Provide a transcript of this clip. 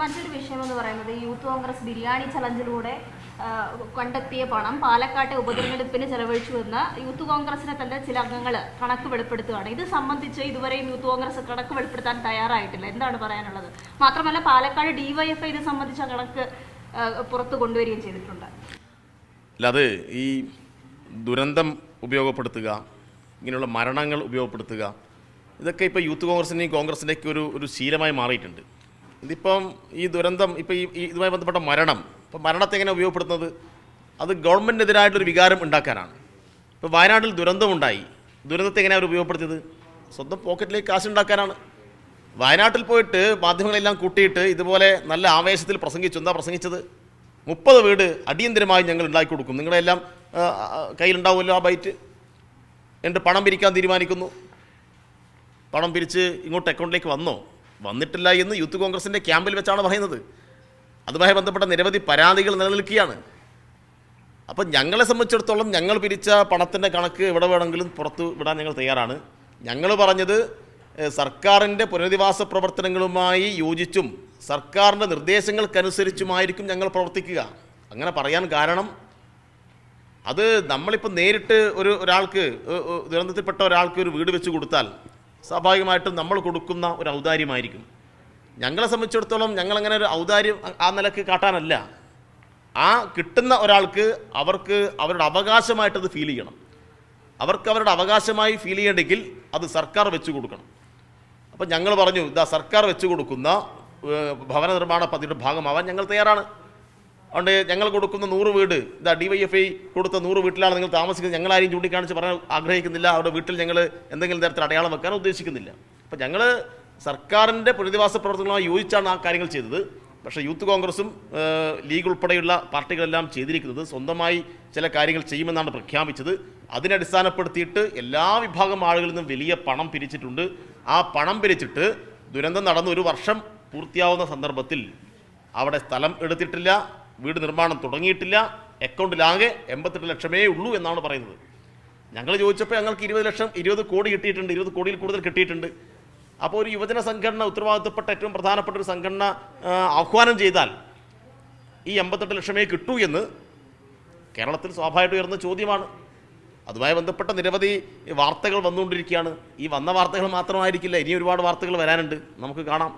മറ്റൊരു വിഷയം എന്ന് പറയുന്നത് യൂത്ത് കോൺഗ്രസ് ബിരിയാണി ചലഞ്ചിലൂടെ കണ്ടെത്തിയ പണം പാലക്കാട്ടെ ഉപതെരഞ്ഞെടുപ്പിന് ചെലവഴിച്ചുവെന്ന് യൂത്ത് കോൺഗ്രസിനെ തന്നെ ചില അംഗങ്ങൾ കണക്ക് വെളിപ്പെടുത്തുകയാണ്. ഇത് സംബന്ധിച്ച് ഇതുവരെയും യൂത്ത് കോൺഗ്രസ് കണക്ക് വെളിപ്പെടുത്താൻ തയ്യാറായിട്ടില്ല. എന്താണ് പറയാനുള്ളത്? മാത്രമല്ല പാലക്കാട് ഡിവൈഎഫ്ഐ ഇത് സംബന്ധിച്ച കണക്ക് പുറത്തു കൊണ്ടുവരികയും ചെയ്തിട്ടുണ്ട്. അല്ല ഈ ദുരന്തം ഉപയോഗപ്പെടുത്തുക ഇങ്ങനെയുള്ള മരണങ്ങൾ ഉപയോഗപ്പെടുത്തുക ഇതൊക്കെ ഇപ്പോൾ യൂത്ത് കോൺഗ്രസിന്റെയും കോൺഗ്രസിന്റെയൊക്കെ ഒരു ഒരു ശീലമായി മാറിയിട്ടുണ്ട്. ഇതിപ്പം ഈ ദുരന്തം ഇപ്പോൾ ഈ ഇതുമായി ബന്ധപ്പെട്ട മരണം ഇപ്പം മരണത്തെ എങ്ങനെ ഉപയോഗപ്പെടുത്തുന്നത്? അത് ഗവൺമെന്റിനെതിരായിട്ടൊരു വികാരം ഉണ്ടാക്കാനാണ്. ഇപ്പോൾ വയനാട്ടിൽ ദുരന്തമുണ്ടായി. ദുരന്തത്തെ എങ്ങനെ അവർ ഉപയോഗപ്പെടുത്തിയത്? സ്വന്തം പോക്കറ്റിലേക്ക് കാശ് ഉണ്ടാക്കാനാണ്. വയനാട്ടിൽ പോയിട്ട് മാധ്യമങ്ങളെല്ലാം കൂട്ടിയിട്ട് ഇതുപോലെ നല്ല ആവേശത്തിൽ പ്രസംഗിച്ചു. എന്താ പ്രസംഗിച്ചത്? മുപ്പത് വീട് അടിയന്തരമായി ഞങ്ങൾ ഉണ്ടാക്കി കൊടുക്കും. നിങ്ങളെല്ലാം കയ്യിലുണ്ടാവുമല്ലോ ആ ബൈറ്റ്? എന്നിട്ട് പണം പിരിക്കാൻ തീരുമാനിക്കുന്നു. പണം പിരിച്ച് ഇങ്ങോട്ട് അക്കൗണ്ടിലേക്ക് വന്നോ? വന്നിട്ടില്ല എന്ന് യൂത്ത് കോൺഗ്രസിന്റെ ക്യാമ്പിൽ വെച്ചാണ് പറയുന്നത്. അതുമായി ബന്ധപ്പെട്ട നിരവധി പരാതികൾ നിലനിൽക്കുകയാണ്. അപ്പം ഞങ്ങളെ സംബന്ധിച്ചിടത്തോളം ഞങ്ങൾ പിരിച്ച പണത്തിന്റെ കണക്ക് എവിടെ വേണമെങ്കിലും പുറത്തു വിടാൻ ഞങ്ങൾ തയ്യാറാണ്. ഞങ്ങൾ പറഞ്ഞത് സർക്കാരിന്റെ പുനരധിവാസ പ്രവർത്തനങ്ങളുമായി യോജിച്ചും സർക്കാരിന്റെ നിർദ്ദേശങ്ങൾക്കനുസരിച്ചുമായിരിക്കും ഞങ്ങൾ പ്രവർത്തിക്കുക. അങ്ങനെ പറയാൻ കാരണം അത് നമ്മളിപ്പോൾ നേരിട്ട് ഒരു ഒരാൾക്ക് ദുരന്തത്തിൽപ്പെട്ട ഒരാൾക്ക് ഒരു വീട് വെച്ച് കൊടുത്താൽ സ്വാഭാവികമായിട്ടും നമ്മൾ കൊടുക്കുന്ന ഒരു ഔദാര്യമായിരിക്കും. ഞങ്ങളെ സംബന്ധിച്ചിടത്തോളം ഞങ്ങളങ്ങനെ ഒരു ഔദാര്യം ആ- നിലയ്ക്ക് കാട്ടാനല്ല. ആ കിട്ടുന്ന ഒരാൾക്ക് അവർക്ക് അവരുടെ അവകാശമായിട്ടത് ഫീൽ ചെയ്യണം. അവർക്ക് അവരുടെ അവകാശമായി ഫീൽ ചെയ്യണമെങ്കിൽ അത് സർക്കാർ വെച്ചു കൊടുക്കണം. അപ്പം ഞങ്ങൾ പറഞ്ഞു ഇതാ സർക്കാർ വെച്ചു കൊടുക്കുന്ന ഭവന നിർമ്മാണ പദ്ധതിയുടെ ഭാഗമാവാൻ ഞങ്ങൾ തയ്യാറാണ്. അതുകൊണ്ട് ഞങ്ങൾ കൊടുക്കുന്ന നൂറ് വീട് ഇതാ ഡി വൈ എഫ് ഐ കൊടുത്ത നൂറ് വീട്ടിലാണ് നിങ്ങൾ താമസിക്കുന്നത്. ഞങ്ങളാരെയും ചൂണ്ടിക്കാണിച്ച് പറയാൻ ആഗ്രഹിക്കുന്നില്ല. അവരുടെ വീട്ടിൽ ഞങ്ങൾ എന്തെങ്കിലും തരത്തിൽ അടയാളം വെക്കാൻ ഉദ്ദേശിക്കുന്നില്ല. അപ്പം ഞങ്ങൾ സർക്കാരിന്റെ പ്രതിവാസ പ്രവർത്തനങ്ങളുമായി യോജിച്ചാണ് ആ കാര്യങ്ങൾ ചെയ്തത്. പക്ഷേ യൂത്ത് കോൺഗ്രസും ലീഗ് ഉൾപ്പെടെയുള്ള പാർട്ടികളെല്ലാം ചെയ്തിരിക്കുന്നത് സ്വന്തമായി ചില കാര്യങ്ങൾ ചെയ്യുമെന്നാണ് പ്രഖ്യാപിച്ചത്. അതിനടിസ്ഥാനപ്പെടുത്തിയിട്ട് എല്ലാ വിഭാഗം ആളുകളിൽ നിന്നും വലിയ പണം പിരിച്ചിട്ടുണ്ട്. ആ പണം പിരിച്ചിട്ട് ദുരന്തം നടന്ന് ഒരു വർഷം പൂർത്തിയാവുന്ന സന്ദർഭത്തിൽ അവിടെ സ്ഥലം എടുത്തിട്ടില്ല. വീട് നിർമ്മാണം തുടങ്ങിയിട്ടില്ല. അക്കൗണ്ടിലാകെ എൺപത്തെട്ട് ലക്ഷമേ ഉള്ളൂ എന്നാണ് പറയുന്നത്. ഞങ്ങൾ ചോദിച്ചപ്പോൾ ഞങ്ങൾക്ക് ഇരുപത് ലക്ഷം ഇരുപത് കോടി കിട്ടിയിട്ടുണ്ട് ഇരുപത് കോടിയിൽ കൂടുതൽ കിട്ടിയിട്ടുണ്ട്. അപ്പോൾ ഒരു യുവജന സംഘടന ഉത്തരവാദിത്തപ്പെട്ട ഏറ്റവും പ്രധാനപ്പെട്ട ഒരു സംഘടന ആഹ്വാനം ചെയ്താൽ ഈ എൺപത്തെട്ട് ലക്ഷമേ കിട്ടൂ എന്ന് കേരളത്തിൽ സ്വാഭാവികമായിട്ട് ഉയർന്ന ചോദ്യമാണ്. അതുമായി ബന്ധപ്പെട്ട നിരവധി വാർത്തകൾ വന്നുകൊണ്ടിരിക്കുകയാണ്. ഈ വന്ന വാർത്തകൾ മാത്രമായിരിക്കില്ല ഇനി ഒരുപാട് വാർത്തകൾ വരാനുണ്ട്. നമുക്ക് കാണാം.